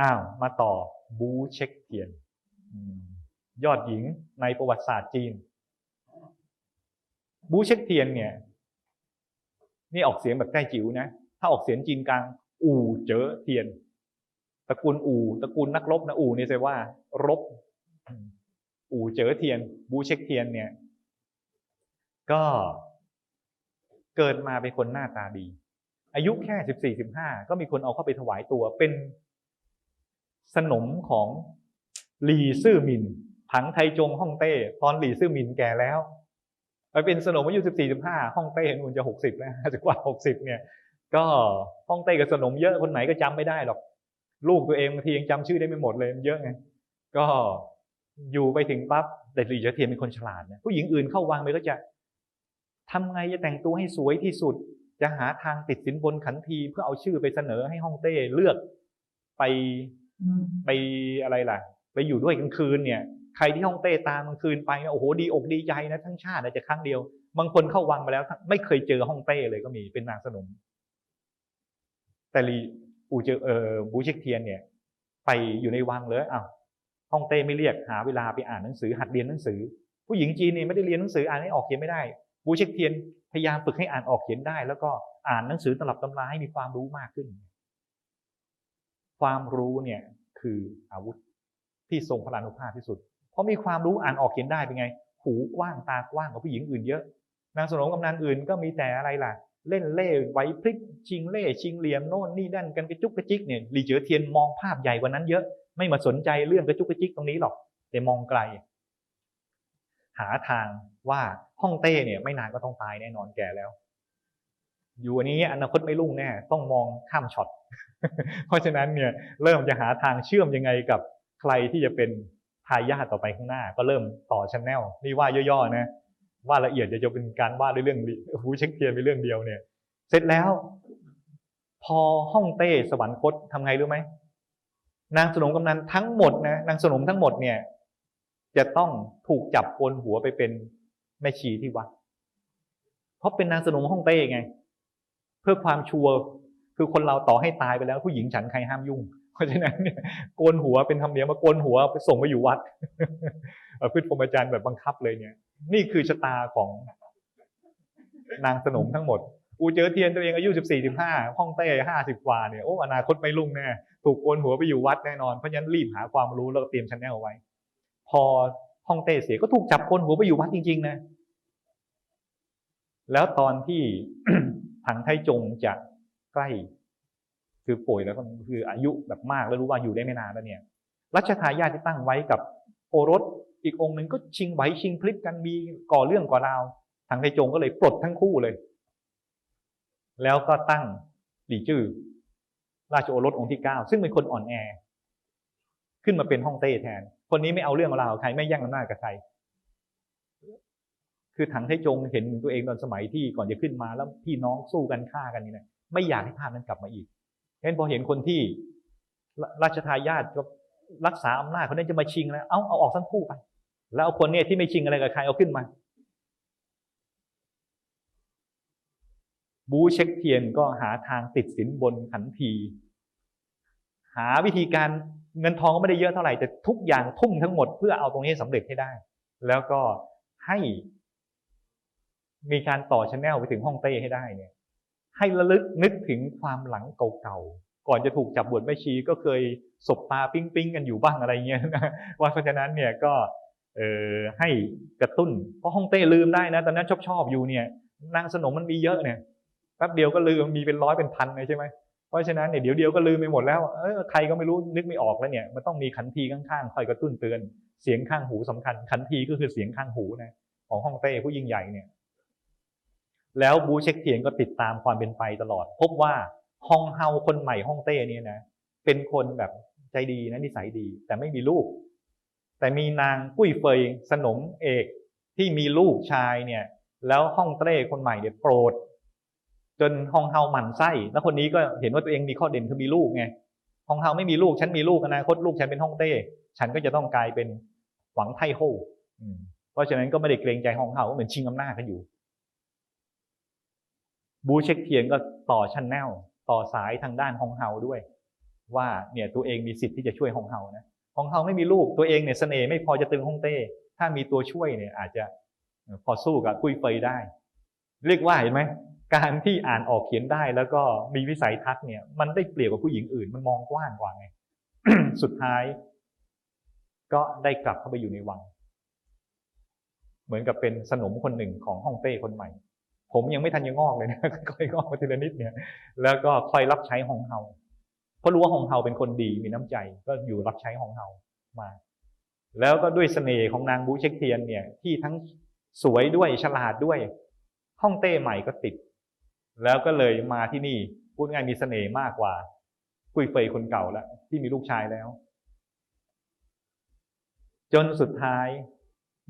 อ้าวมาต่อบูเช็คเทียน ยอดหญิงในประวัติศาสตร์จีน บูเช็คเทียนเนี่ย นี่ออกเสียงแบบใกล้จิ๋วนะ ถ้าออกเสียงจีนกลาง อู่เจอเทียน ตระกูลอู่ตระกูลนักรบนะอู่นี่แปลว่า รบ อู่เจอเทียน บูเช็คเทียนเนี่ย ก็เกิดมาเป็นคนหน้าตาดี อายุแค่สิบสี่สิบห้าก็มีคนเอาเข้าไปถวายตัวเป็น สนมของหลีซื่อหมินผังไทจงฮ่องเต้ตอนหลีซื่อหมินแก่แล้วไปเป็นสนมอายุสิบสี่สิบห้าฮ่องเต้นู่นจะหกสิบแล้วจะกว่าหกสิบเนี่ย ก็ฮ่องเต้กับสนมเยอะคนไหนก็จำไม่ได้หรอก ลูกตัวเองบางทียังจำชื่อได้ไม่หมดเลยมันเยอะไงก็อยู่ไปถึงปั๊บแต่หลีเจ๋อเทียนเป็นคนฉลาดนะผู้หญิงอื่นเข้าวังไปก็จะทำไงจะแต่งตัวให้สวยที่สุด จะหาทางติดสินบนขันทีเพื่อเอาชื่อไปเสนอให้ฮ่องเต้เลือกไป ไปอะไรล่ะ ไปอยู่ด้วยกลางคืนเนี่ย ใครที่ฮ่องเต้ตามกลางคืนไปโอ้โหดีอกดีใจนะทั้งชาติอาจจะครั้งเดียว บางคนเข้าวังมาแล้ว ไม่เคยเจอฮ่องเต้เลยก็มีเป็นนางสนม แต่ลีอูเจอเออบูเชกเทียนเนี่ย ไปอยู่ในวังเลยอ้าวฮ่องเต้ไม่เรียกหาเวลาไปอ่านหนังสือหัดเรียนหนังสือ ผู้หญิงจีนเนี่ยไม่ได้เรียนหนังสืออ่านให้ออกเขียนไม่ได้บูเชกเทียนพยายามฝึกให้อ่านออกเขียนได้ แล้วก็อ่านหนังสือตลับตำราให้มีความรู้มากขึ้น ความรู้เนี่ยคืออาวุธที่ทรงพลานุภาพที่สุด เพราะมีความรู้อ่านออกเขียนได้เป็นไง หูกว้างตากว้างกว่าผู้หญิงอื่นเยอะ นางสนมกำนันอื่นก็มีแต่อะไรล่ะ เล่นเล่ไหวพริบชิงเล่ชิงเหลี่ยมโน่นนี่นั่นกันกระจุกกระจิกเนี่ยหลีเจ๋อเทียนมองภาพใหญ่กว่านั้นเยอะ ไม่มาสนใจเรื่องกระจุกกระจิกตรงนี้หรอก แต่มองไกล หาทางว่าฮ่องเต้เนี่ยไม่นานก็ต้องตายแน่นอนแก่แล้ว อยู่อันนี้อนาคตไม่รุ่งแน่ต้องมองข้ามช็อต เพราะฉะนั้นเนี่ยเริ่มจะหาทางเชื่อมยังไงกับใครที่จะเป็นทายาทต่อไปข้างหน้า ก็เริ่มต่อชั้นแนลนี่ว่าย่อๆนะว่าละเอียดจะจะเป็นการว่าด้วยเรื่องหูเช็คเทียนเป็นเรื่องเดียวเนี่ย เสร็จแล้ว พอฮ่องเต้สวรรคตทำไงรู้ไหมนางสนมกำนันทั้งหมดนะนางสนมทั้งหมดเนี่ย จะต้องถูกจับโกนหัวไปเป็นแม่ชีที่วัดเพราะเป็นนางสนมฮ่องเต้ไง เพื่อความชัวร์คือคนเราต่อให้ตายไปแล้ว ผู้หญิงฉันใครห้ามยุ่ง เพราะฉะนั้นเนี่ยโกนหัวเป็นธรรมเนียมมาโกนหัวไปส่งไปอยู่วัดพืชพรหมจรรย์แบบบังคับเลยเนี่ย นี่คือชะตาของนางสนมทั้งหมดอูเจอเทียนตัวเองอายุสิบสี่สิบห้าห้องเต้ห้าสิบกว่าเนี่ยโอ้อนาคตไม่รุ่งแน่ถูกโกนหัวไปอยู่วัดแน่นอนเพราะฉะนั้นรีบหาความรู้แล้วเตรียมชั้นแนลไว้ พอห้องเต้เสียก็ถูกจับโกนหัวไปอยู่วัดจริง ๆ นะ แล้วตอนที่ ถังไทจงจะใกล้คือป่วยแล้วก็คืออายุแบบมากแล้วรู้ว่าอยู่ได้ไม่นานแล้วเนี่ยรัชทายาทที่ตั้งไว้กับโอรสอีกองค์หนึ่งก็ชิงไหวชิงพลิบกันมีก่อเรื่องก่อราวทางไทจงก็เลยปลดทั้งคู่เลย แล้วก็ตั้งหลี่จื้อราชโอรสองค์ที่เก้าซึ่งเป็นคนอ่อนแอ ขึ้นมาเป็นฮ่องเต้แทน คนนี้ไม่เอาเรื่องราวใครไม่แย่งอำนาจกับใคร คือถังไทจงเห็นตัวเองตอนสมัยที่ก่อนจะขึ้นมาแล้วพี่น้องสู้กันฆ่ากันนี่นะไม่อยากให้ภาพนั้นกลับมาอีกเห็นพอเห็นคนที่ราชทายาทก็รักษาอำนาจคนนี้จะมาชิงแล้วเอาเอาออกทั้งคู่ไป แล้วเอาคนเนี่ยที่ไม่ชิงอะไรกับใครเอาขึ้นมา บูเช็คเทียนก็หาทางติดสินบนขันที หาวิธีการเงินทองก็ไม่ได้เยอะเท่าไหร่แต่ทุกอย่างทุ่มทั้งหมดเพื่อเอาตรงนี้สำเร็จให้ได้ แล้วก็ให้ มีการต่อชแนลไปถึงฮ่องเต้ให้ได้เนี่ย ให้ระลึกนึกถึงความหลังเก่าๆ ก่อนจะถูกจับบวชแม่ชีก็เคยสบตาปิ้งปิ้งกันอยู่บ้างอะไรเงี้ยนะว่าเพราะฉะนั้นเนี่ยก็เออให้กระตุ้นเพราะฮ่องเต้ลืมได้นะตอนนั้นชอบชอบอยู่เนี่ยนางสนมมันมีเยอะเนี่ยแป๊บเดียวก็ลืมมีเป็นร้อยเป็นพันเลยใช่ไหมเพราะฉะนั้นเนี่ยเดี๋ยวเดียวก็ลืมไปหมดแล้วเออใครก็ไม่รู้นึกไม่ออกแล้วเนี่ยมันต้องมีขันทีข้างๆคอยกระตุ้นเตือน เสียงข้างหูสำคัญขันทีก็คือเสียงข้างหูนะของฮ่องเต้ผู้ยิ่งใหญ่เนี่ย แล้วบูเช็คเทียนก็ติดตามความเป็นไปตลอด พบว่าฮองเฮาคนใหม่ฮ่องเต้เนี่ยนะเป็นคนแบบใจดีนะนิสัยดี แต่ไม่มีลูก แต่มีนางกุ้ยเฟยสนมเอกที่มีลูกชายเนี่ย แล้วฮ่องเต้คนใหม่เนี่ยโกรธจนฮองเฮาหมั่นไส้แล้วคนนี้ก็เห็นว่าตัวเองมีข้อเด่นคือมีลูกไงฮองเฮาไม่มีลูกฉันมีลูกอนาคตลูกฉันเป็นฮ่องเต้ ฉันก็จะต้องกลายเป็นหวังไทโฮเพราะฉะนั้นก็ไม่ได้เกรงใจฮองเฮาเหมือนชิงอำนาจกันอยู่ บูเช็คเทียนก็ต่อชั้นแนลต่อสายทางด้านฮองเฮาด้วย ว่าเนี่ยตัวเองมีสิทธิ์ที่จะช่วยฮองเฮานะฮองเฮาไม่มีลูกตัวเองเนี่ยเสน่ห์ไม่พอจะตึงฮองเต้ ถ้ามีตัวช่วยเนี่ยอาจจะพอสู้กับกุ้ยเฟยได้ เรียกว่าเห็นไหมการที่อ่านออกเขียนได้แล้วก็มีวิสัยทัศน์เนี่ย มันได้เปรียบกับผู้หญิงอื่น มันมองกว้างกว่าไงสุดท้าย ก็ได้กลับเข้าไปอยู่ในวัง เหมือนกับเป็นสนมคนหนึ่งของฮ่องเต้คนใหม่ ผมยังไม่ทันยังงอกเลยนะค่อยงอกมาทีละนิดเนี่ย แล้วก็คอยรับใช้ฮองเฮาเพราะรู้ว่าฮองเฮาเป็นคนดีมีน้ำใจก็อยู่รับใช้ฮองเฮามา แล้วก็ด้วยเสน่ห์ของนางบูเช็คเทียนเนี่ย ที่ทั้งสวยด้วยฉลาดด้วยฮ่องเต้ใหม่ก็ติด แล้วก็เลยมาที่นี่พูดง่ายมีเสน่ห์มากกว่ากุยเฟยคนเก่าแล้วที่มีลูกชายแล้ว จนสุดท้าย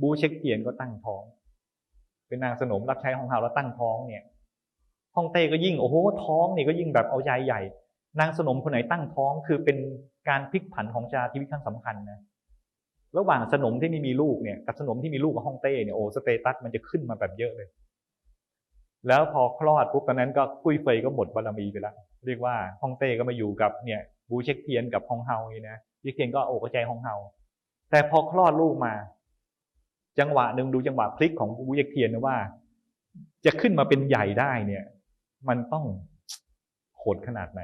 บูเช็คเทียนก็ตั้งท้อง เป็นนางสนมรับใช้ของเฮาแล้วตั้งท้องเนี่ยฮ่องเต้ก็ยิ่งโอ้โหท้องนี่ก็ยิ่งแบบเอาใจใหญ่ นางสนมคนไหนตั้งท้องคือเป็นการพลิกผันของชาติชีวิตครั้งสำคัญนะระหว่างสนมที่ไม่มีลูกเนี่ยกับสนมที่มีลูกกับฮ่องเต้เนี่ยโอ้สเตตัสมันจะขึ้นมาแบบเยอะเลย แล้วพอคลอดปุ๊บตอนนั้นก็คุยเฟยก็หมดบารมีไปแล้วเรียกว่าฮ่องเต้ก็มาอยู่กับเนี่ยบูเช็คเทียนกับฮองเฮานี่นะบูเช็คเทียนก็โอ้กระจายฮองเฮาแต่พอคลอดลูกมา จังหวะหนึ่งดูจังหวะพลิกของบูเช็คเทียนนะว่า จะขึ้นมาเป็นใหญ่ได้เนี่ย มันต้องโหดขนาดไหน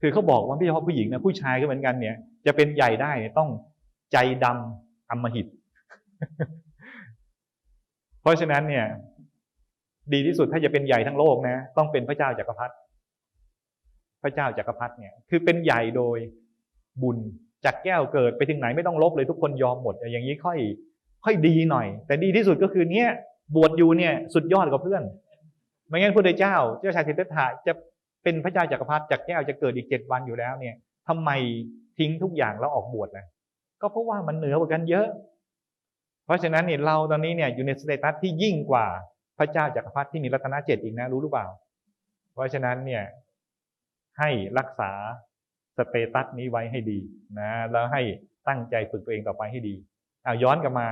คือเขาบอกว่าไม่เฉพาะผู้หญิงนะผู้ชายก็เหมือนกันเนี่ย จะเป็นใหญ่ได้เนี่ยต้องใจดำอำมหิต เพราะฉะนั้นเนี่ย ดีที่สุดถ้าจะเป็นใหญ่ทั้งโลกนะ ต้องเป็นพระเจ้าจักรพรรดิพระเจ้าจักรพรรดิเนี่ยคือเป็นใหญ่โดยบุญจากแก้วเกิดไปถึงไหนไม่ต้องลบเลยทุกคนยอมหมด อย่างนี้ค่อย ค่อยดีหน่อย แต่ดีที่สุดก็คือเนี่ยบวชอยู่เนี่ยสุดยอดกว่าเพื่อน ไม่งั้นพระเจ้าเจ้าชายสิทธัตถะจะเป็นพระเจ้าจักรพรรดิจากแก้วจะเกิดอีกเจ็ดวันอยู่แล้วเนี่ยทำไมทิ้งทุกอย่างแล้วออกบวชนะก็เพราะว่ามันเหนือกว่ากันเยอะ เพราะฉะนั้นเนี่ยเราตอนนี้เนี่ยอยู่ในสเตตัสที่ยิ่งกว่าพระเจ้าจักรพรรดิที่มีรัตนเจ็ดอีกนะรู้หรือเปล่า เพราะฉะนั้นเนี่ยให้รักษาสเตตัสนี้ไว้ให้ดีนะแล้วให้ตั้งใจฝึกตัวเองต่อไปให้ดีเอาย้อนกลับมา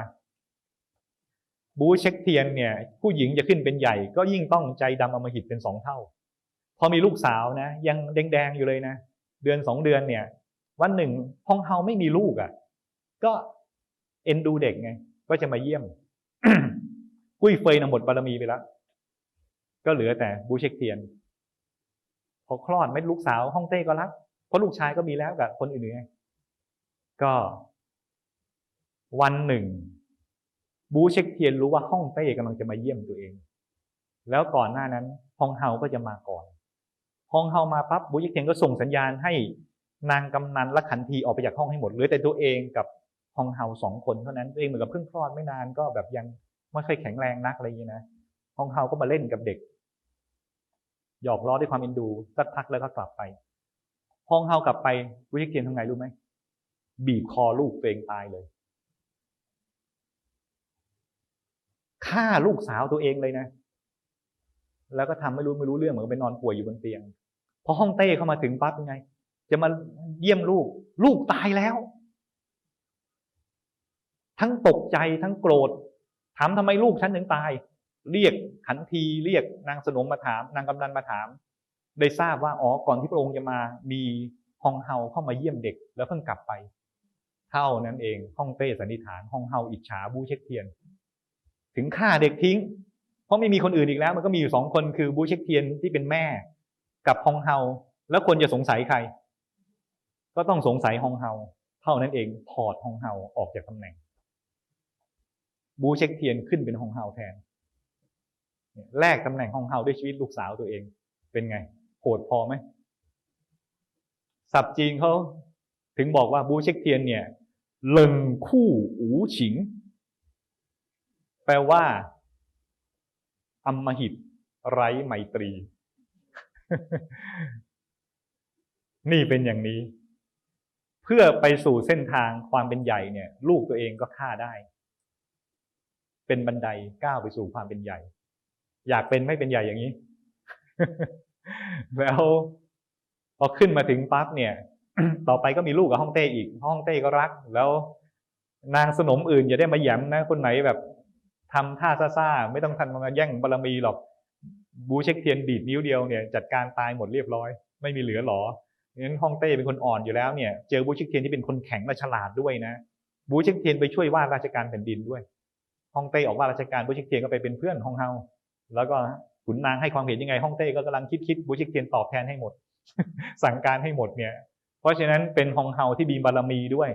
บูเช็คเทียนเนี่ยผู้หญิงจะขึ้นเป็นใหญ่ ก็ยิ่งต้องใจดำอมหิตเป็นสองเท่า พอมีลูกสาวนะ ยังแดงๆอยู่เลยนะ เดือนสองเดือนเนี่ย วันหนึ่งฮองเฮาไม่มีลูกอะ่ะ ก็เอ็นดูเด็กไง ก็จะมาเยี่ยม กุ้ยเฟยนะหมดบารมีไปแล้วก็เหลือแต่บูเช็คเทียน พอคลอดไม่ลูกสาวฮ่องเต้ก็รักเพราะลูกชายก็มีแล้วกับคนอื่นๆก็วันหนึ่ง บูเช็คเทียนรู้ว่าฮ่องเต้กำลังจะมาเยี่ยมตัวเอง แล้วก่อนหน้านั้นฮองเฮาก็จะมาก่อนฮองเฮามาปั๊บบูเช็คเทียนก็ส่งสัญญาณให้นางกำนันและขันทีออกไปจากห้องให้หมดเหลือแต่ตัวเองกับฮองเฮาสองคนเท่านั้นตัวเองเหมือนกับเพิ่งคลอดไม่นานก็แบบยังไม่ค่อยแข็งแรงนักอะไรอย่างนี้นะฮองเฮาก็มาเล่นกับเด็ก หยอกล้อด้วยความเอ็นดูสักพักแล้วก็กลับไปฮองเฮากลับไปบูเช็คเทียนทำไงรู้ไหมบีบคอลูกตัวเองตายเลย ฆ่าลูกสาวตัวเองเลยนะ แล้วก็ทำไม่รู้ไม่รู้เรื่องเหมือนไปนอนป่วยอยู่บนเตียง พอห้องเต้เข้ามาถึงปั๊บยังไง จะมาเยี่ยมลูก ลูกตายแล้ว ทั้งตกใจทั้งโกรธ ถามทำไมลูกฉันถึงตาย เรียกขันทีเรียกนางสนมมาถาม นางกำนันมาถาม ได้ทราบว่าอ๋อก่อนที่พระองค์จะมามีฮองเฮาเข้ามาเยี่ยมเด็ก แล้วเพิ่งกลับไป เท่านั้นเองห้องเต้สันนิษฐานห้องเฮาอิจฉาบูเช็คเทียน ถึงฆ่าเด็กทิ้ง เพราะไม่มีคนอื่นอีกแล้ว มันก็มีอยู่สองคนคือบูเช็คเทียนที่เป็นแม่ กับฮองเฮาแล้วคนจะสงสัยใคร ก็ต้องสงสัยฮองเฮาเท่านั้นเองถอดฮองเฮาออกจากตำแหน่ง บูเช็คเทียนขึ้นเป็นฮองเฮาแทนแลกตำแหน่งฮองเฮาด้วยชีวิตลูกสาวตัวเอง เป็นไงโหดพอไหมสับจีนเขาถึงบอกว่าบูเช็คเทียนเนี่ยเลิงคู่อูฉิง แปลว่าอำมหิต ไร้ไมตรี นี่เป็นอย่างนี้ เพื่อไปสู่เส้นทางความเป็นใหญ่เนี่ย ลูกตัวเองก็ฆ่าได้ เป็นบันไดก้าวไปสู่ความเป็นใหญ่ อยากเป็นไม่เป็นใหญ่อย่างนี้ แล้วพอขึ้นมาถึงปั๊บเนี่ย ต่อไปก็มีลูกกับฮ่องเต้อีกฮ่องเต้ก็รัก แล้ว นางสนมอื่นอย่าได้มาแย้มนะคนไหนแบบ ทำท่าซ่าๆไม่ต้องทันมาแย่งบารมีหรอกบูเช็คเทียนดีดนิ้วเดียวเนี่ยจัดการตายหมดเรียบร้อย ไม่มีเหลือหรองั้นฮ่องเต้เป็นคนอ่อนอยู่แล้วเนี่ยเจอบูเชิกเทียนที่เป็นคนแข็งและฉลาดด้วยนะบูเชิกเทียนไปช่วยว่าราชการแผ่นดินด้วยฮ่องเต้ออกว่าราชการบูเชิกเทียนก็ไปเป็นเพื่อนฮ่องเฮาแล้วก็ขุนนางให้ความเห็นยังไงฮ่องเต้ก็กำลังคิดคิดบูเชิกเทียนตอบแทนให้หมด สั่งการให้หมดเนี่ย เพราะฉะนั้นเป็นฮ่องเฮาที่มีบารมีด้วย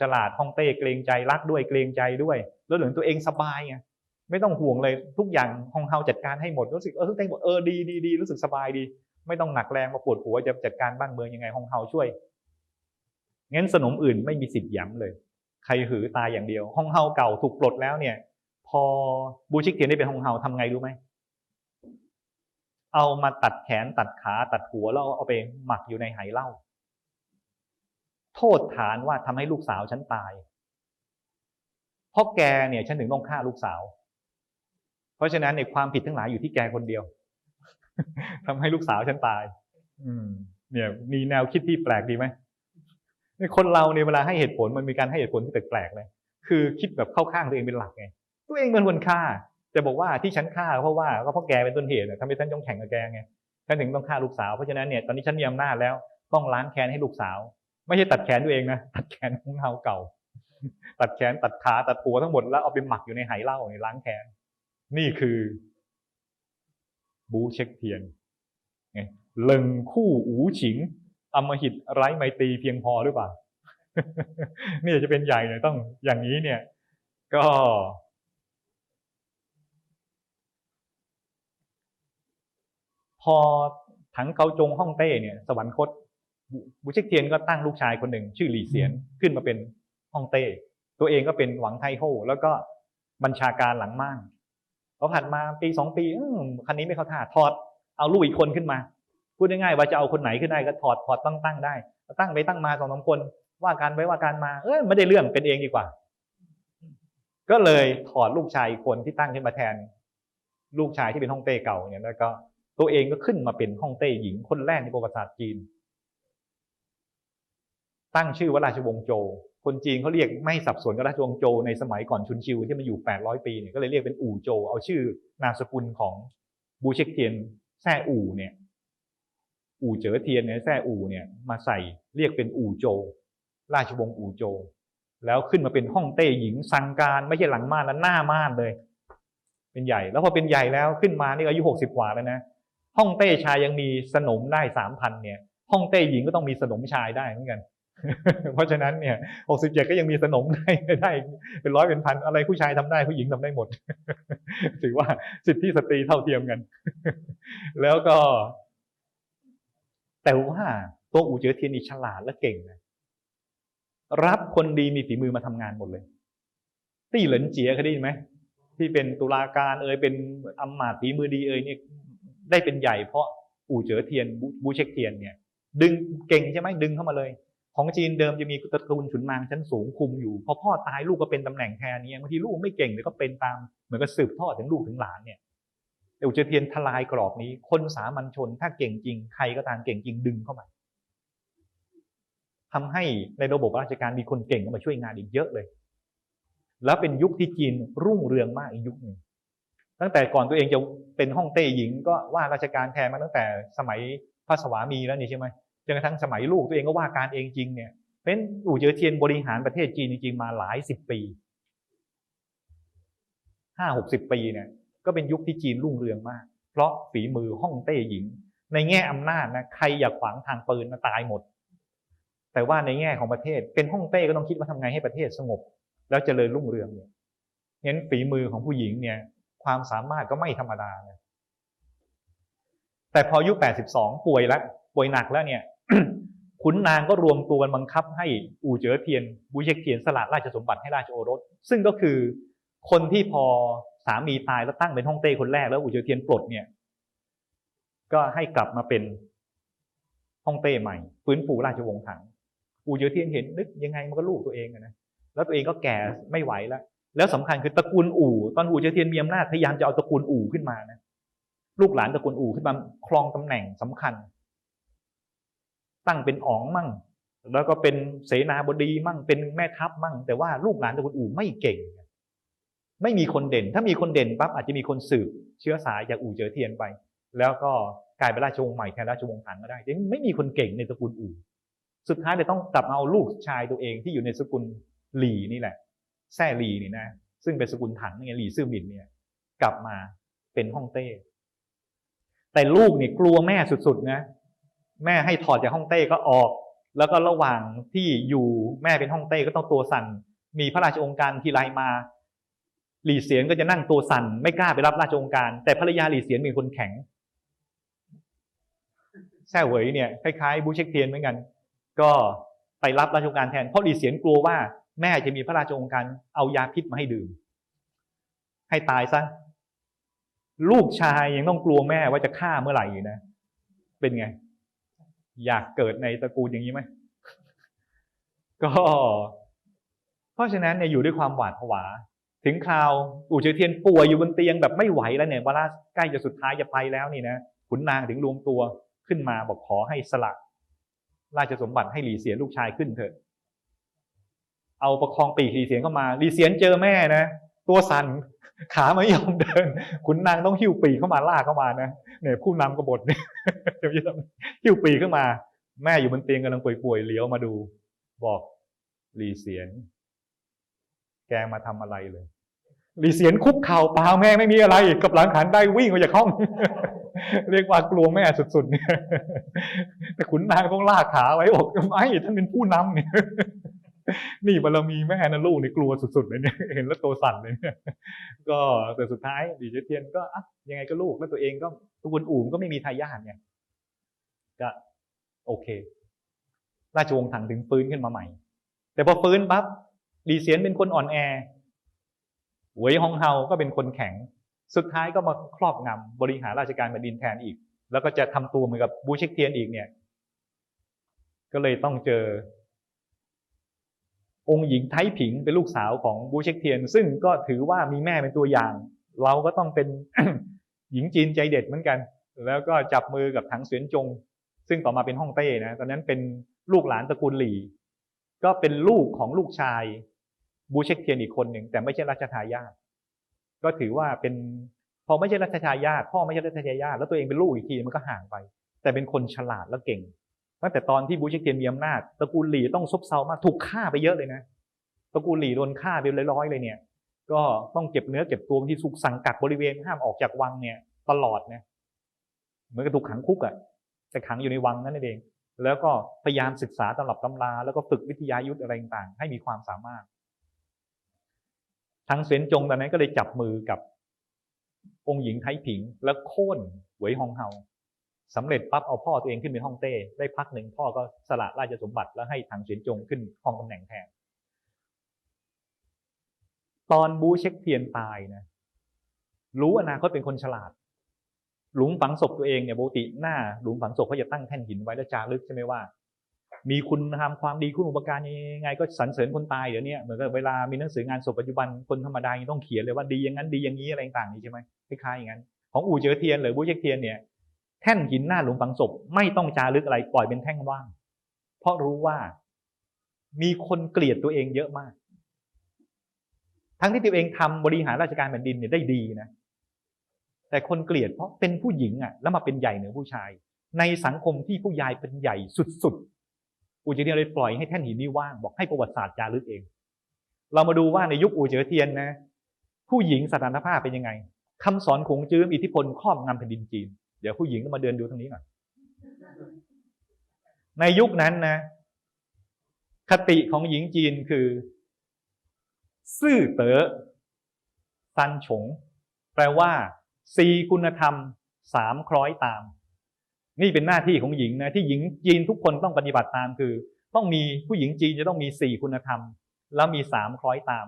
ฉลาดฮ่องเต้เกรงใจรักด้วยเกรงใจด้วย แล้วเหลือตัวเองสบายไง ไม่ต้องห่วงเลยทุกอย่างฮ่องเฮาจัดการให้หมดรู้สึกเออทุกท่านบอกเออดีดีดีรู้สึกสบายดี ไม่ต้องหนักแรงมาปวดหัวจะจัดการบ้านเมืองยังไงฮ่องเฮาช่วยงั้นสนมอื่นไม่มีสิทธิ์ย้ำเลย ใครหือตายอย่างเดียวฮ่องเฮาเก่าถูกปลดแล้วเนี่ย พอบูชิกเทียนได้เป็นฮ่องเฮาทำไงรู้ไหมเอามาตัดแขนตัดขาตัดหัวแล้วเอาไปหมักอยู่ในไหเหล้าโทษฐานว่าทำให้ลูกสาวฉันตายเพราะแกเนี่ยฉันถึงต้องฆ่าลูกสาว เพราะฉะนั้นในความผิดทั้งหลายอยู่ที่แกคนเดียวทำให้ลูกสาวฉันตาย อืม เนี่ย มีแนวคิดที่แปลกดีไหมคนเราเนี่ยเวลาให้เหตุผลมันมีการให้เหตุผลที่แปลกๆเลย คือคิดแบบเข้าข้างตัวเองเป็นหลักไง ตัวเองเป็นคนฆ่า จะบอกว่าที่ฉันฆ่าเพราะว่าก็เพราะแกเป็นต้นเหตุทำให้ฉันต้องแข่งกับแกไงฉันถึงต้องฆ่าลูกสาว เพราะฉะนั้นเนี่ยตอนนี้ฉันมีอำนาจแล้ว ต้องล้างแค้นให้ลูกสาว ไม่ใช่ตัดแขนตัวเองนะ ตัดแขนของเฮาเก่า ตัดแขนตัดขาตัดหัวทั้งหมดแล้วเอาไปหมักอยู่ในไหเหล้าในล้างแค้น นี่คือ บูเช็คเทียนไงเลิงคู่อูฉิงอำมหิตไร้ไมตรีเพียงพอหรือเปล่า นี่จะเป็นใหญ่เนี่ยต้องอย่างนี้เนี่ย ก็ พอถังเกาจงฮ่องเต้เนี่ย สวรรคตบูบูเช็คเทียนก็ตั้งลูกชายคนหนึ่ง ชื่อหลี่เสียนขึ้นมาเป็นฮ่องเต้ ตัวเองก็เป็นหวังไทโฮแล้วก็บัญชาการหลังม่าน พอผ่านมาปีสองปีคันนี้ไม่เข้าท่าถอดเอาลูกอีกคนขึ้นมา พูดง่ายๆว่าจะเอาคนไหนขึ้นได้ก็ถอดถอดตั้งตั้งได้ ตั้งไปตั้งมาสองสามคน ว่าการไปว่าการมา เออไม่ได้เรื่องเป็นเองดีกว่า ก็เลยถอดลูกชายคนที่ตั้งขึ้นมาแทน ลูกชายที่เป็นฮ่องเต้เก่าเนี่ยแล้วก็ตัวเองก็ขึ้นมาเป็นฮ่องเต้หญิงคนแรกในประวัติศาสตร์จีน ตั้งชื่อว่าราชวงศ์โจ คนจีนเขาเรียกไม่สับสนกับราชวงศ์โจในสมัยก่อนชุนชิวที่มันอยู่ 800 ปีเนี่ยก็เลยเรียกเป็นอู่โจ เอาชื่อนามสกุลของบูเชกเทียนแซ่อู่เนี่ยอู่เจ๋อเทียนเนี่ยแซ่อู่เนี่ยมาใส่เรียกเป็นอู่โจ ราชวงศ์อู่โจ แล้วขึ้นมาเป็นฮ่องเต้หญิงสังการไม่ใช่หลังม่านแล้วหน้าม่านเลย เป็นใหญ่แล้วพอเป็นใหญ่แล้วขึ้นมานี่อายุหกสิบกว่าแล้วนะฮ่องเต้ชายยังมีสนมได้สามพันเนี่ยฮ่องเต้หญิงก็ต้องมีสนมชายได้เหมือนกัน เพราะฉะนั้นเนี่ยหกสิบเจ็ดก็ยังมีสนมได้ได้เป็นร้อยเป็นพันอะไรผู้ชายทำได้ผู้หญิงทำได้หมด ถือว่าสิทธิสตรีเท่าเทียมกัน แล้วก็ แต่ว่าตัวอูเจ๋อเทียนนี่ฉลาดและเก่งนะรับคนดีมีฝีมือมาทำงานหมดเลย ตี้เหลินเจียเคยได้ยินไหมที่เป็นตุลาการเอ่ยเป็นอำมาตย์ฝีมือดีเอ่ยเนี่ยได้เป็นใหญ่เพราะอู่เจ๋อเทียนบูเช็คเทียนเนี่ย ดึงเก่งใช่ไหมดึงเข้ามาเลย ของจีนเดิมจะมีตระกูลขุนนางชั้นสูงคุมอยู่ พอพ่อตายลูกก็เป็นตำแหน่งแทนเนี่ยบางทีลูกไม่เก่งเดี๋ยวก็เป็นตามเหมือนกับสืบทอดถึงลูกถึงหลานเนี่ยแต่อู่เจเทียนทลายกรอบนี้ คนสามัญชนถ้าเก่งจริงใครก็ตามเก่งจริงดึงเข้ามาทำให้ในระบบราชการมีคนเก่งเข้ามาช่วยงานอีกเยอะเลย แล้วเป็นยุคที่จีนรุ่งเรืองมากอีกยุคหนึ่งตั้งแต่ก่อนตัวเองจะเป็นห้องเต้หญิง ก็ว่าราชการแทนมาตั้งแต่สมัยพระสวามีแล้วนี่ใช่ไหม นกระทั่งสมัยลูกตัวเองก็ว่าการเองจริงเนี่ยเป็นอู่เจอเทียนบริหารประเทศจีนจริงๆมาหลายสิบปีห้าหกสิบปีเนี่ยก็เป็นยุคที่จีนรุ่งเรืองมาก เพราะฝีมือห้องเต้หญิง ในแง่อำนาจนะใครอยากขวางทางปืนนะตายหมด แต่ว่าในแง่ของประเทศเป็นห้องเต้ก็ต้องคิดว่าทำไงให้ประเทศสงบ แล้วเจริญรุ่งเรืองเนี่ยงั้นฝีมือของผู้หญิงเนี่ยความสามารถก็ไม่ธรรมดานะแต่พออายุ82 ป่วยแล้วป่วยหนักแล้วเนี่ย ขุนนางก็รวมตัวกันบังคับให้อู่เจ๋อเทียนบูเชกเทียนสละราชสมบัติให้ราชโอรส ซึ่งก็คือคนที่พอสามีตายแล้วตั้งเป็นฮ่องเต้คนแรกแล้วอู่เจ๋อเทียนปลดเนี่ย ก็ให้กลับมาเป็นฮ่องเต้ใหม่ฟื้นฟูราชวงศ์ถัง อู่เจ๋อเทียนเห็นนึกยังไงมันก็ลูกตัวเองนะแล้วตัวเองก็แก่ไม่ไหวแล้วแล้วสำคัญคือตระกูลอู่ตอนอู่เจ๋อเทียนมีอำนาจพยายามจะเอาตระกูลอู่ขึ้นมานะลูกหลานตระกูลอู่ขึ้นมาครองตำแหน่งสำคัญ ตั้งเป็นอ๋องมั่ง แล้วก็เป็นเสนาบดีมั่งเป็นแม่ทัพมั่ง แต่ว่าลูกหลานตระกูลอู่ไม่เก่ง ไม่มีคนเด่น ถ้ามีคนเด่นปั๊บอาจจะมีคนสืบเชื้อสายจากอู่เจอเทียนไป แล้วก็กลายเป็นราชวงศ์ใหม่แทนราชวงศ์ถังก็ได้แต่ไม่มีคนเก่งในตระกูลอู่สุดท้ายเลยต้องกลับมาเอาลูกชายตัวเองที่อยู่ในสกุลหลีนี่แหละแซ่หลีนี่นะ ซึ่งเป็นสกุลถังเนี่ยหลีซื่อหมินเนี่ย กลับมาเป็นฮ่องเต้แต่ลูกเนี่ยกลัวแม่สุดๆนะ แม่ให้ถอดจากฮ่องเต้ก็ออก แล้วก็ระหว่างที่อยู่แม่เป็นฮ่องเต้ก็ต้องตัวสั่น มีพระราชองค์การทีไรมา หลี่เสียนก็จะนั่งตัวสั่นไม่กล้าไปรับราชองค์การ แต่ภรรยาหลี่เสียนเป็นคนแข็งแซ่เหวยเนี่ยคล้ายๆบูเช็คเทียนเหมือนกัน ก็ไปรับราชองค์การแทนเพราะหลี่เสียนกลัวว่าแม่จะมีพระราชองค์การเอายาพิษมาให้ดื่ม ให้ตายซะลูกชายยังต้องกลัวแม่ว่าจะฆ่าเมื่อไหร่อยู่นะ เป็นไง อยากเกิดในตระกูลอย่างนี้ไหม ก็ เพราะฉะนั้นเนี่ยอยู่ด้วยความหวาดผวา ถึงคราวอู่เฉยเทียนป่วยอยู่บนเตียงแบบไม่ไหวแล้วเนี่ยเวลาใกล้จะสุดท้ายจะไปแล้วนี่นะขุนนางถึงรวมตัวขึ้นมาบอกขอให้สละราชสมบัติให้หลีเสียลูกชายขึ้นเถอะ เอาประคองปีกหลีเสียนเข้ามาหลีเสียนเจอแม่นะ ตัวสั่นขาไม่ยอมเดิน ขุนนางต้องหิ้วปีเข้ามาลากเข้ามานะเนี่ยผู้นำกบฏเนี่ยจะหิ้วปีกเข้ามา แม่อยู่บนเตียงกำลังป่วยๆเลี้ยวมาดู บอกหลีเสียน แกมาทำอะไรเลยหลีเสียนคุกเข่าเปล่าแม่ไม่มีอะไรกับหลังขันได้วิ่งออกจากห้อง เรียกว่ากลัวแม่สุดๆเนี่ยแต่ขุนนางต้องลากขาไว้บอกไม่ท่านเป็นผู้นำเนี่ย นี่บารมีแม่นะลูกนี่กลัวสุดๆเลยเนี่ยเห็นแล้วตัวสั่นเลยเนี่ยก็แต่สุดท้ายดีเจเทียนก็อะยังไงก็ลูกแล้วตัวเองก็ตัวคนอู่มก็ไม่มีทายาทไงก็โอเค ราชวงศ์ถังถึงฟื้นขึ้นมาใหม่ แต่พอฟื้นปั๊บดีเสียนเป็นคนอ่อนแอหวยฮองเฮาก็เป็นคนแข็ง สุดท้ายก็มาครอบงำบริหารราชการแผ่นดินแทนอีก แล้วก็จะทำตัวเหมือนกับบูเช็กเทียนอีกเนี่ย ก็เลยต้องเจอ องค์หญิงไทผิงเป็นลูกสาวของบูเช็กเทียน ซึ่งก็ถือว่ามีแม่เป็นตัวอย่าง เราก็ต้องเป็นหญิงจีนใจเด็ดเหมือนกัน แล้วก็จับมือกับถังเสวียนจง ซึ่งต่อมาเป็นฮ่องเต้นะตอนนั้นเป็นลูกหลานตระกูลหลี่ ก็เป็นลูกของลูกชายบูเช็กเทียนอีกคนหนึ่งแต่ไม่ใช่รัชทายาทก็ถือว่าเป็นพอไม่ใช่รัชทายาทพ่อไม่ใช่รัชทายาทแล้วตัวเองเป็นลูกอีกทีมันก็ห่างไป แต่เป็นคนฉลาดและเก่ง ตั้งแต่ตอนที่บูช็กเทียนมีอำนาจตระกูลหลี่ต้องซบเซามากถูกฆ่าไปเยอะเลยนะตระกูลหลี่โดนฆ่าไปร้อยๆเลยเนี่ย ก็ต้องเก็บเนื้อเก็บตัวที่ถูกสั่งกักบริเวณห้ามออกจากวังเนี่ย ตลอดนะเหมือนกับถูกขังคุกอะ่ะแต่ขังอยู่ในวังนั่นเอง แล้วก็พยายามศึกษาตำรับตำราแล้วก็ฝึกวิทยายุทธอะไรต่างๆให้มีความสามารถทางเสวียนจงตอนนั้นก็เลยจับมือกับองค์หญิงไทผิง แล้วโค่นหวยฮองเฮา สำเร็จปั๊บเอาพ่อตัวเองขึ้นเป็นฮ่องเต้ได้พักหนึ่งพ่อก็สละราชสมบัติแล้วให้ทางเสวียนจงขึ้นครองตำแหน่งแทน ตอนบูเช็คเทียนตายนะรู้อนาคตเป็นคนฉลาด หลุมฝังศพตัวเองเนี่ยปกติหน้าหลุมฝังศพเขาจะตั้งแท่นหินไว้แล้วจารึกใช่ไหมว่า มีคุณทำความดีคุณอุปการยังไง ก็สรรเสริญคนตายเดี๋ยวนี้เหมือนกับเวลามีหนังสืองานศพปัจจุบันคนธรรมดายังต้องเขียนเลยว่าดีอย่างนั้นดีอย่างนี้อะไรต่างๆนี่ใช่ไหมคล้ายๆอย่างนั้นของอู่เจอเทียนหรือบูเช็คเทียนเนี่ย แท่นหินหน้าหลุมฝังศพไม่ต้องจารึกอะไรปล่อยเป็นแท่งว่าง เพราะรู้ว่ามีคนเกลียดตัวเองเยอะมาก ทั้งที่ตัวเองทำบริหารราชการแผ่นดินเนี่ยได้ดีนะ แต่คนเกลียดเพราะเป็นผู้หญิงอะ แล้วมาเป็นใหญ่เหนือผู้ชาย ในสังคมที่ผู้ยายเป็นใหญ่สุดๆอูเจอเทียนเลยปล่อยให้แท่นหินนี้ว่างบอกให้ประวัติศาสตร์จารึกเอง เรามาดูว่าในยุคอูเจอเทียนนะ ผู้หญิงสถานภาพเป็นยังไงคำสอนของจื้ออิทธิพลครอบงำแผ่นดินจีน เดี๋ยวผู้หญิงก็มาเดินดูตรงนี้หน่อยในยุคนั้นนะ คติของหญิงจีนคือ ซื่อเต๋อซันฉง แปลว่าสี่คุณธรรมสามคล้อยตาม นี่เป็นหน้าที่ของหญิงนะ ที่หญิงจีนทุกคนต้องปฏิบัติตามคือ ต้องมีผู้หญิงจีนจะต้องมีสี่คุณธรรม แล้วมีสามคล้อยตาม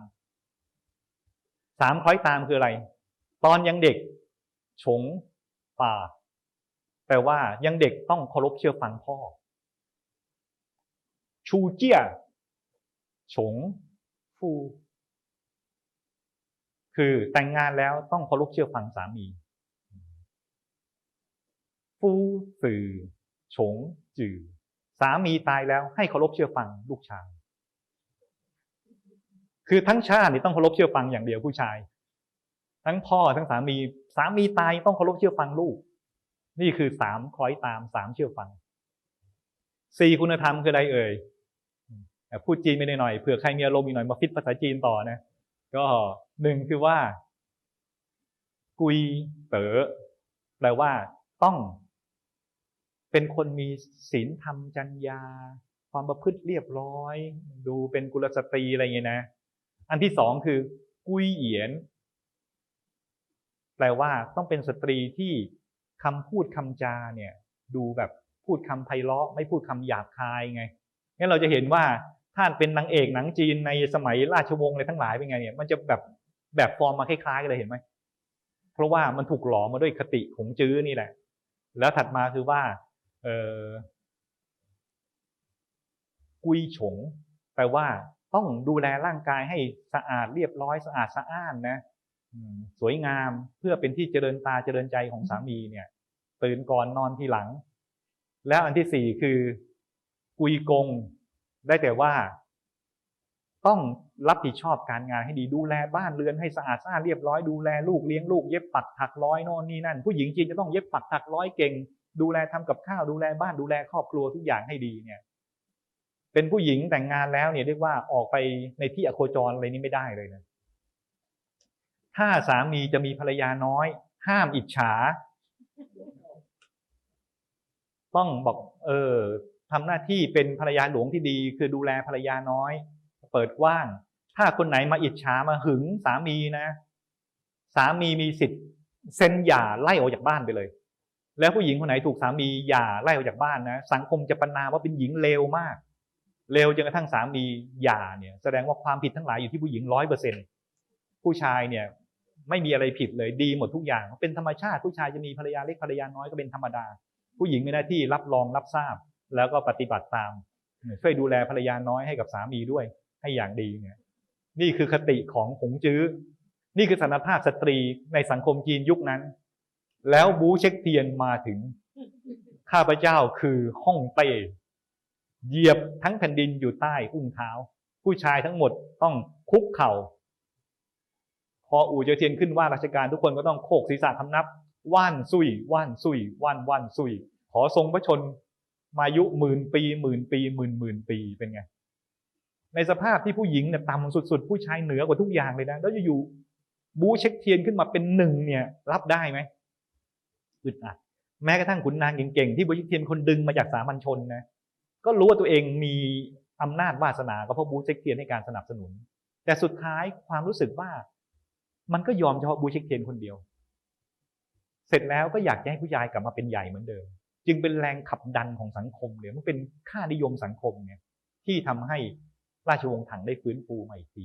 สามคล้อยตามคืออะไร ตอนยังเด็ก ฉง ป่า แปลว่ายังเด็กต้องเคารพเชื่อฟังพ่อ ชูเจี้ยฉงฟูคือแต่งงานแล้วต้องเคารพเชื่อฟังสามี ฟูสื่อฉงจือสามีตายแล้วให้เคารพเชื่อฟังลูกชาย คือทั้งชาตินี่ต้องเคารพเชื่อฟังอย่างเดียวผู้ชาย ทั้งพ่อทั้งสามี สามีตายต้องเคารพเชื่อฟังลูก นี่คือสามคล้อยตามสามเชื่อฟังสี่คุณธรรมคืออะไรเอ่ยพูดจีนไม่ได้หน่อยเผื่อใครมีอารมณ์อีกหน่อยมาฟิตภาษาจีนต่อนะ ก็หนึ่งคือว่า กุยเต๋อแปลว่าต้อง เป็นคนมีศีลธรรมจัญญา ความประพฤติเรียบร้อย ดูเป็นกุลสตรีอะไรอย่างเงี้ยนะ อันที่สองคือ กุยเหยียน แปลว่าต้องเป็นสตรีที่ คำพูดคำจาเนี่ยดูแบบพูดคำไพเราะไม่พูดคำหยาบคายไงงั้นเราจะเห็นว่าถ้าเป็นนางเอกหนังจีนในสมัยราชวงศ์อะไรทั้งหลายเป็นไงเนี่ยมันจะแบบแบบฟอร์มมาคล้ายๆกันเลยเห็นไหมเพราะว่ามันถูกหลอมมาด้วยคติของจื้อนี่แหละ แล้วถัดมาคือว่าเออกุยฉงแปลว่าต้องดูแลร่างกายให้สะอาดเรียบร้อยสะอาดสะอ้านนะ สวยงามเพื่อเป็นที่เจริญตาเจริญใจของสามีเนี่ย ตื่นก่อนนอนทีหลัง แล้วอันที่สี่คือกุยกงได้แต่ว่า ต้องรับผิดชอบการงานให้ดีดูแลบ้านเรือนให้สะอาดสะอาดเรียบร้อยดูแลลูกเลี้ยงลูกเย็บปักถักร้อยโน่นนี่นั่น ผู้หญิงจีนจะต้องเย็บปักถักร้อยเก่ง ดูแลทำกับข้าวดูแลบ้านดูแลครอบครัวทุกอย่างให้ดีเนี่ย เป็นผู้หญิงแต่งงานแล้วเนี่ยเรียกว่าออกไปในที่อโคจรอะไรนี้ไม่ได้เลยนะ ถ้าสามีจะมีภรรยาน้อย ห้ามอิจฉา ต้องบอก เออทำหน้าที่เป็นภรรยาหลวงที่ดี คือดูแลภรรยาน้อย เปิดกว้าง ถ้าคนไหนมาอิจฉามาหึงสามีนะ สามีมีสิทธิ์เซ็นหย่าไล่ออกจากบ้านไปเลย แล้วผู้หญิงคนไหนถูกสามีหย่าไล่ออกจากบ้านนะสังคมจะประนามว่าเป็นหญิงเลวมากเลวจนกระทั่งสามีหย่าเนี่ย แสดงว่าความผิดทั้งหลายอยู่ที่ผู้หญิงร้อยเปอร์เซ็นผู้ชายเนี่ย ไม่มีอะไรผิดเลยดีหมดทุกอย่างเป็นธรรมชาติผู้ชายจะมีภรรยาเล็กภรรยาน้อยก็เป็นธรรมดา ผู้หญิงมีหน้าที่รับรองรับทราบ แล้วก็ปฏิบัติตาม ช่วยดูแลภรรยาน้อยให้กับสามีด้วย ให้อย่างดีเนี่ยนี่คือคติของหงจื้อ นี่คือสารภาพสตรีในสังคมจีนยุคนั้น แล้วบูเช็คเทียนมาถึง ข้าพเจ้าคือห้องเต้เหยียบทั้งแผ่นดินอยู่ใต้อุ้งเท้า ผู้ชายทั้งหมดต้องคุกเข่า พออู่เจอเทียนขึ้นว่าราชการทุกคนก็ต้องโคกศีรษะคำนับว่านซุยว่านซุยว่านว่านซุย ขอทรงพระชนมายุหมื่นปีหมื่นปีหมื่นหมื่นปีเป็นไง ในสภาพที่ผู้หญิงเนี่ยต่ำสุดๆ ผู้ชายเหนือกว่าทุกอย่างเลยนะแล้วอยู่บูเช็คเทียนขึ้นมาเป็นหนึ่งเนี่ย รับได้ไหมอึดอัดแม้กระทั่งขุนนางเก่งๆที่บูเช็คเทียนคนดึงมาจากสามัญชนนะก็รู้ว่าตัวเองมีอำนาจวาสนาก็เพราะบูเช็คเทียนให้การสนับสนุน แต่สุดท้ายความรู้สึกว่า มันก็ยอมเฉพาะบูช็คเทียนคนเดียว เสร็จแล้วก็อยากจะให้ผู้ชายกลับมาเป็นใหญ่เหมือนเดิม จึงเป็นแรงขับดันของสังคมเลยมันเป็นค่านิยมสังคมเนี่ย ที่ทำให้ราชวงศ์ถังได้ฟื้นฟูใหม่ที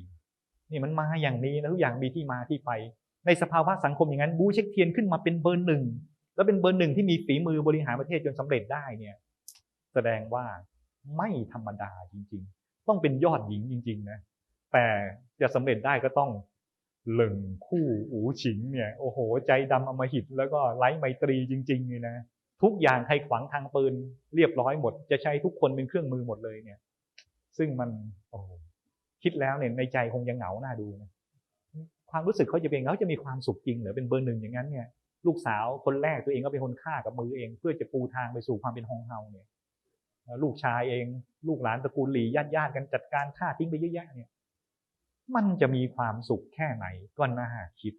นี่มันมาอย่างนี้นะทุกอย่างมีที่มาที่ไป ในสภาวะสังคมอย่างนั้นบูเช็คเทียนขึ้นมาเป็นเบอร์หนึ่งแล้วเป็นเบอร์หนึ่งที่มีฝีมือบริหารประเทศจนสำเร็จได้เนี่ย แสดงว่าไม่ธรรมดาจริง ๆ ต้องเป็นยอดหญิงจริง ๆ นะ แต่จะสำเร็จได้ก็ต้อง หลึงคู่อูฉิงเนี่ยโอ้โห ใจดำอมหิต แล้วก็ไร้ไมตรีจริงๆเลยนะทุกอย่างใครขวางทางปืนเรียบร้อยหมด จะใช้ทุกคนเป็นเครื่องมือหมดเลยเนี่ย ซึ่งมันโอ้คิดแล้วเนี่ยในใจคงยังเหงาหน้าดูนะความรู้สึกเขาจะเป็นเขาจะมีความสุขจริงหรือเป็นเบอร์หนึ่งอย่างนั้นเนี่ยลูกสาวคนแรกตัวเองก็เป็นคนฆ่ากับมือเอง เพื่อจะปูทางไปสู่ความเป็นฮองเฮาเนี่ย ลูกชายเอง ลูกหลานตระกูลหลี่ญาติญาติกันจัดการฆ่าทิ้งไปเยอะแยะเนี่ย มันจะมีความสุขแค่ไหนก็น่าคิด